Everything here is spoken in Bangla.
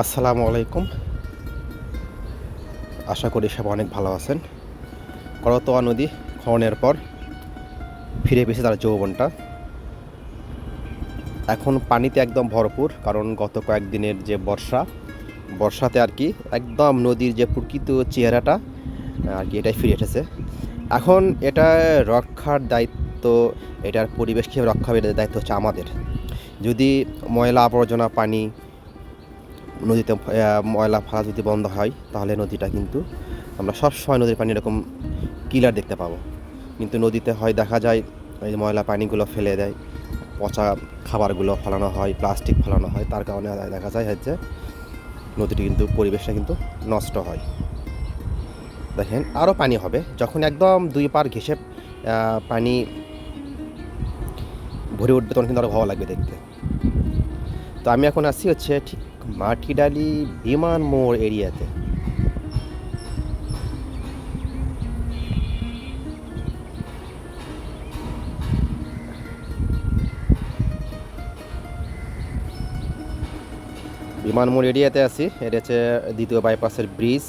আসসালামু আলাইকুম। আশা করি সব অনেক ভালো আছেন। করতোয়া নদী খননের পর ফিরে পেয়েছে তার যৌবনটা। এখন পানিতে একদম ভরপুর, কারণ গত কয়েকদিনের যে বর্ষা, বর্ষাতে আর কি একদম নদীর যে প্রকৃত চেহারাটা, আর কি এটাই ফিরে এসেছে। এখন এটা রক্ষার দায়িত্ব, এটার পরিবেশকে রক্ষা দায়িত্ব হচ্ছে আমাদের। যদি ময়লা আবর্জনা পানি নদীতে ময়লা ফেলা যদি বন্ধ হয়, তাহলে নদীটা কিন্তু আমরা সবসময় নদীর পানি এরকম কিলার দেখতে পাবো। কিন্তু নদীতে হয় দেখা যায় যে ময়লা পানিগুলো ফেলে দেয়, পচা খাবারগুলো ফেলানো হয় প্লাস্টিক ফেলানো হয়, তার কারণে দেখা যায় হচ্ছে নদীটি কিন্তু পরিবেশটা কিন্তু নষ্ট হয়। দেখেন আরও পানি হবে। যখন একদম দুই পার ঘেসে পানি ভরে উঠবে, তখন কিন্তু আরও ভালো লাগবে দেখতে। তো আমি এখন আসছি হচ্ছে ঠিক মাটিডালি বিমান মোড় এরিয়াতে। বিমান মোড় এরিয়াতে আছি এটা হচ্ছে দ্বিতীয় বাইপাসের ব্রিজ